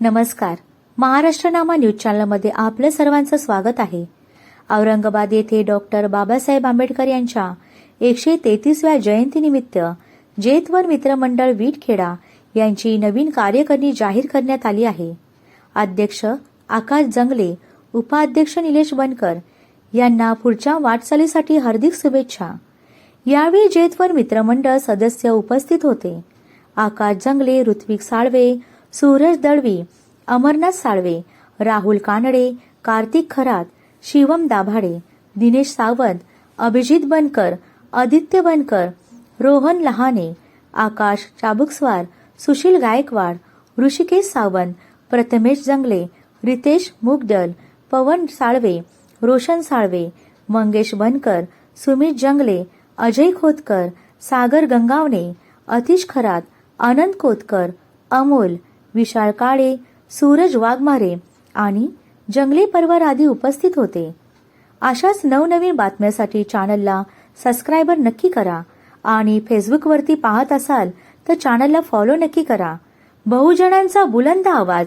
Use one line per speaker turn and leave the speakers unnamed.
नमस्कार. महाराष्ट्र नामा न्यूज चॅनलमध्ये आपलं सर्वांचं स्वागत आहे. औरंगाबाद येथे डॉक्टर बाबासाहेब आंबेडकर यांच्या एकशे तेहतीसव्या जयंतीनिमित्त जेतवर मित्रमंडळ वीटखेडा यांची नवीन कार्यकारिणी जाहीर करण्यात आली आहे. अध्यक्ष आकाश जंगले उपाध्यक्ष निलेश बनकर यांना पुढच्या वाटचालीसाठी हार्दिक शुभेच्छा. यावेळी जेतवर मित्रमंडळ सदस्य उपस्थित होते. आकाश जंगले ऋत्विक साळवे सूरज दळवी अमरनाथ साळवे राहुल कानडे कार्तिक खरात शिवम दाभाडे दिनेश सावंत अभिजित बनकर आदित्य बनकर रोहन लहाने आकाश चाबुकस्वार सुशील गायकवाड ऋषिकेश सावंत प्रथमेश जंगले रितेश मुगदल पवन साळवे रोशन साळवे मंगेश बनकर सुमित जंगले अजय खोतकर सागर गंगावणे अतिश खरात आनंद कोतकर अमोल विशाल काळे सूरज वाघमारे आणि जंगली परवर आदी उपस्थित होते. अशाच नवनवीन बातम्यासाठी चॅनलला सबस्क्रायबर नक्की करा आणि फेसबुकवरती पाहत असाल तर चॅनलला फॉलो नक्की करा. बहुजनांचा बुलंद आवाज